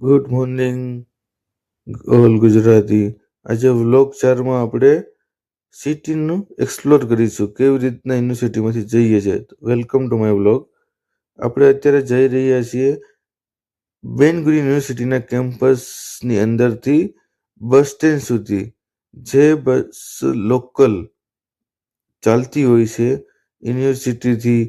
Good morning all Gujarati આજે vlog ચારમાં આપણે સિટીનું એક્સપ્લોર કરીશું. કેવી રીતના યુનિવર્સિટીમાંથી જઈએ છીએ. વેલકમ ટુ માય વ્લોગ આપણે અત્યારે જઈ રહ્યા છીએ બેનગુરી યુનિવર્સિટીના કેમ્પસની અંદરથી બસ સ્ટેન્ડ સુધી. જે બસ લોકલ ચાલતી હોય છે યુનિવર્સિટીથી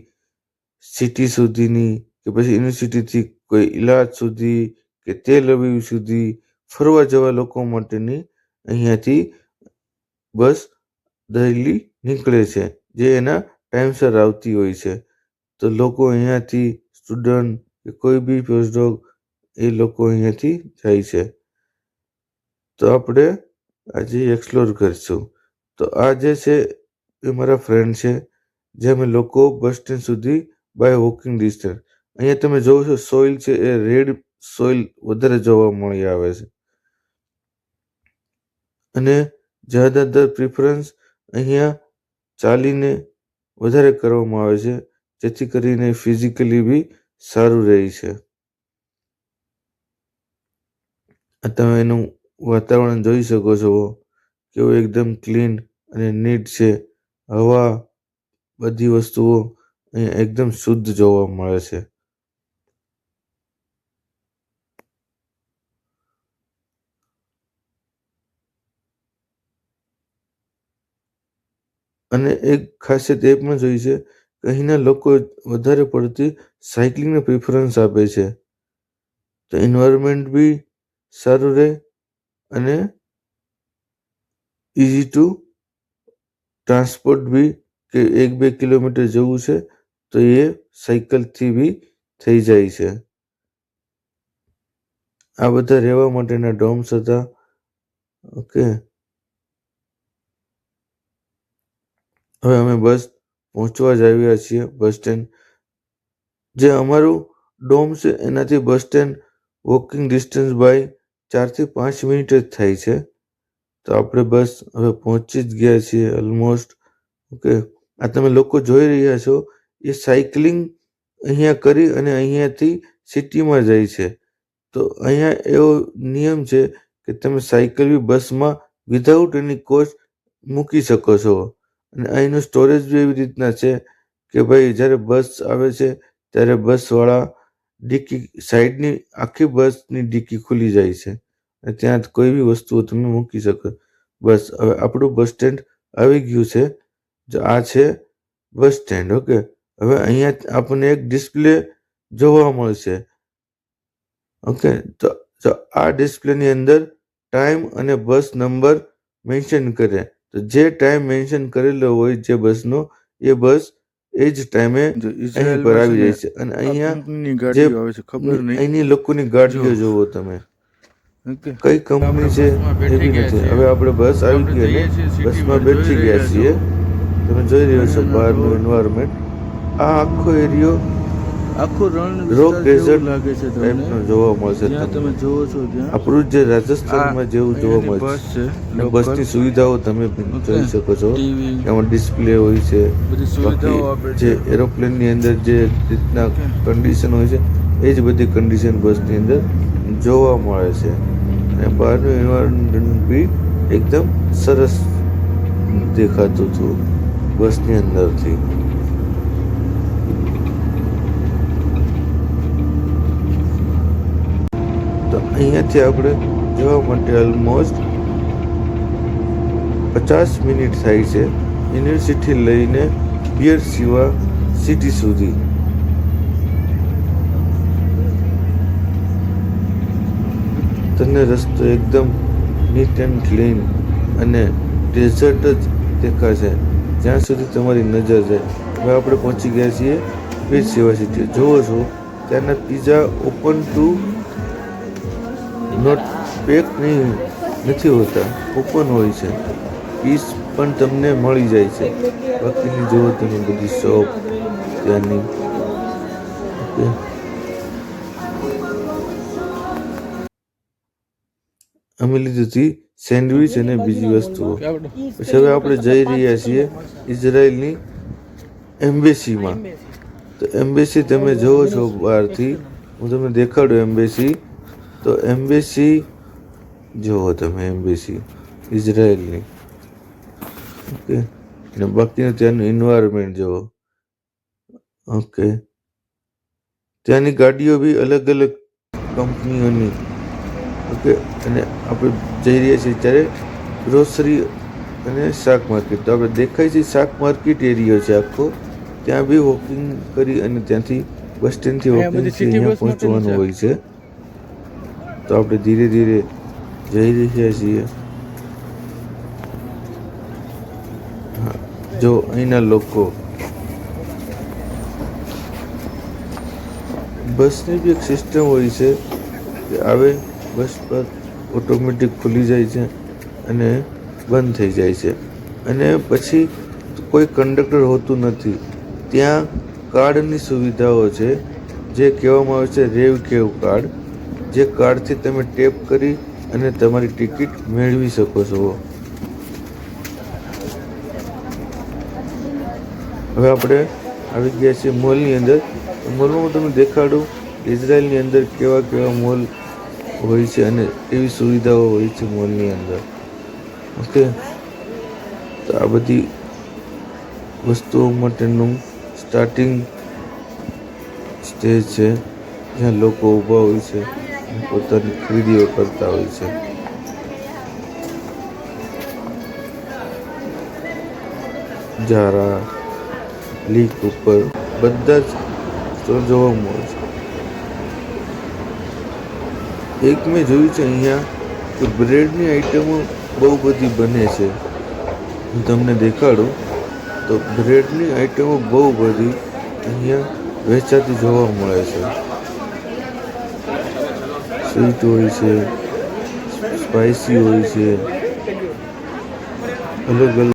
સિટી સુધીની કે પછી યુનિવર્સિટીથી કોઈ ઇલાજ સુધી કે તેલ અવિવ સુધી ફરવા જવા લોકો માટેની અહીંયાથી બસ દહેલી નીકળે છે, જે એના ટાઈમસર આવતી હોય છે. તો લોકો અહીંયાથી સ્ટુડન્ટ કે કોઈ બી પોસ્ટડોગ એ લોકો અહીંયાથી જાય છે. તો આપણે આજે એક્સપ્લોર કરીશું. તો આ જે છે એ મારા ફ્રેન્ડ છે, જે અમે લોકો બસ સ્ટેન્ડ સુધી બાય વોકિંગ ડિસ્ટન્સ અહીંયા તમે જોવો છો સોઇલ છે એ રેડ સોઇલ વધારે જોવા મળી આવે છે. અને જ્યાદાતર પ્રિફરન્સ અહીંયા ચાલીને વધારે કરવામાં આવે છે, જેથી કરીને ફિઝિકલી બી સારું રહે છે. તમે એનું વાતાવરણ જોઈ શકો છો, કેવું એકદમ ક્લીન અને નીટ છે. હવા, બધી વસ્તુઓ અહીંયા એકદમ શુદ્ધ જોવા મળે છે. અને એક ખાસિયત એ પણ જોઈ છે કે અહીંના લોકો વધારે પડતી સાયકલિંગને પ્રિફરન્સ આપે છે. તો એન્વાયરમેન્ટ બી સારું રહે અને ઇઝી ટુ ટ્રાન્સપોર્ટ બી કે એક બે કિલોમીટર જવું છે તો એ સાયકલથી બી થઈ જાય છે. આ બધા રહેવા માટેના ડોમ્સ હતા. ઓકે હવે અમે બસ પહોંચવા જ આવ્યા છીએ બસ સ્ટેન્ડ. જે અમારું ડોમ છે, એનાથી bus stand walking distance by ચારથી પાંચ મિનિટ જ થાય છે. તો આપણે બસ હવે પહોંચી જ ગયા છીએ ઓલમોસ્ટ ઓકે, આ તમે લોકો જોઈ રહ્યા છો, એ સાયકલિંગ અહીંયા કરી અને અહીંયાથી સિટીમાં જાય છે. તો અહીંયા એવો નિયમ છે કે તમે સાયકલ બી બસમાં વિધાઉટ એની કોચ મૂકી શકો છો. અને અહીંનું સ્ટોરેજ બી એવી રીતના છે કે ભાઈ જ્યારે બસ આવે છે, ત્યારે બસવાળા ડિક્કી સાઈડની આખી બસની ડિક્કી ખુલી જાય છે. અને ત્યાં કોઈ બી વસ્તુઓ તમે મૂકી શકો. બસ હવે આપણું બસ સ્ટેન્ડ આવી ગયું છે. જો આ છે બસ સ્ટેન્ડ ઓકે હવે અહીંયા આપણને એક ડિસ્પ્લે જોવા મળશે. ઓકે તો આ ડિસ્પ્લેની અંદર ટાઈમ અને બસ નંબર મેન્શન કરે. તો જે ટાઈમ મેન્શન કરેલો હોય જે બસનો એ બસ એ જ ટાઈમે અહીં પર આવી જાય છે. અને અહીંયા જે આવે છે ખબર નહીં. અહીંની લોકોની ગાડીઓ. જોવો તમે. કઈ કંપની છે આપણે એ બી નથી. હવે આપણે બસ આવી ગઈ અને બસમાં બેઠી ગયા છીએ. તમે જોઈ રહ્યો છો બહારનું એન્વાયરમેન્ટ આ આખો એરિયો આખું રણ રોક ડેઝર્ટ લાગે છે તમને? જોવા મળશે ત્યાં તમે જોવો છો ત્યાં? આપણું જે રાજસ્થાનમાં જેવું જોવા મળે બસ છે. બસની સુવિધાઓ તમે. જોઈ શકો છો. એમાં ડિસ્પ્લે હોય છે. બધી સુવિધાઓ આપે જે એરોપ્લેનની અંદર જે રીતના. કન્ડિશન હોય છે એ જ બધી કન્ડિશન બસની અંદર જોવા મળે છે. અને બહારનું એન્વાયરમેન્ટ બી એકદમ સરસ દેખાતું હતું બસની અંદરથી. અહીંયાથી આપણે જવા માટે ઓલમોસ્ટ પચાસ મિનિટ થાય છે યુનિવર્સિટી લઈને બિયર સિવા સિટી સુધી. તને રસ્તો એકદમ નીટ એન્ડ ક્લીન અને ડેઝર્ટ જ દેખાશે. જ્યાં સુધી તમારી નજર જાય. હવે આપણે પહોંચી ગયા છીએ બીર સેવા સિટી જુઓ છો, ત્યાંના pizza open to not pack નહીં નથી હોતા ઓપન હોય છે. પીસ પણ તમને મળી જાય છે. બાકીની જુઓ તમે બધી શોપ ત્યાંની અમે લીધી હતી સેન્ડવિચ અને બીજી વસ્તુઓ. પછી હવે આપણે જઈ રહ્યા છીએ ઇઝરાયલની એમ્બેસીમાં. તો એમ્બેસી તમે જોવો છો બહારથી. હું તમને દેખાડું એમ્બેસી. તો એમ્બેસી જુઓ તમે એમ્બેસી ઇઝરાયલની. ઓકે. અને બાકીનું ત્યાંનું એન્વાયરમેન્ટ જુઓ. ઓકે. ત્યાંની ગાડીઓ બી અલગ અલગ કંપનીઓની. ઓકે. અને આપણે જઈ રહ્યા છીએ ત્યારે ગ્રોસરી અને શાક માર્કેટ તો આપણે દેખાય છે શાક માર્કેટ એરિયો છે આખો. ત્યાં બી વોકિંગ કરી અને ત્યાંથી બસ સ્ટેન્ડથી વોકિંગ અહીંયા પહોંચવાનું. હોય છે. તો આપણે ધીરે ધીરે જઈ રહ્યા છીએ. જો અહીંના લોકો બસની બી એક સિસ્ટમ હોય છે કે આવે, બસ પર ઓટોમેટિક ખુલી જાય છે અને બંધ થઈ જાય છે. અને પછી કોઈ કંડક્ટર હોતું નથી. ત્યાં કાર્ડની સુવિધાઓ છે, જે કહેવામાં આવે છે રેવ કેવ કાર્ડ જે કાર્ડથી તમે ટેપ કરી અને તમારી ટિકિટ મેળવી શકો છો. હવે આપણે આવી ગયા છીએ મોલની અંદર. મોલમાં હું તમને દેખાડું, ઇઝરાયલની અંદર કેવા કેવા મોલ હોય છે અને એવી સુવિધાઓ હોય છે મોલની અંદર. ઓકે? તો આ બધી વસ્તુઓ માટેનું સ્ટાર્ટિંગ સ્ટેજ છે. જ્યાં લોકો ઊભા હોય છે. પોતાની ખરીદીઓ કરતા હોય છે. જારા, લીક ઉપર બધા જ જોવા મળે છે. એક મેં જોયું છે અહીંયા કે બ્રેડની આઈટમો બહુ બધી બને છે. હું તમને દેખાડું તો બ્રેડની આઈટમો બહુ બધી અહીંયા વેચાતી જોવા મળે છે. સ્વીટ હોય છે સ્પાઇસી હોય છે અલગ અલગ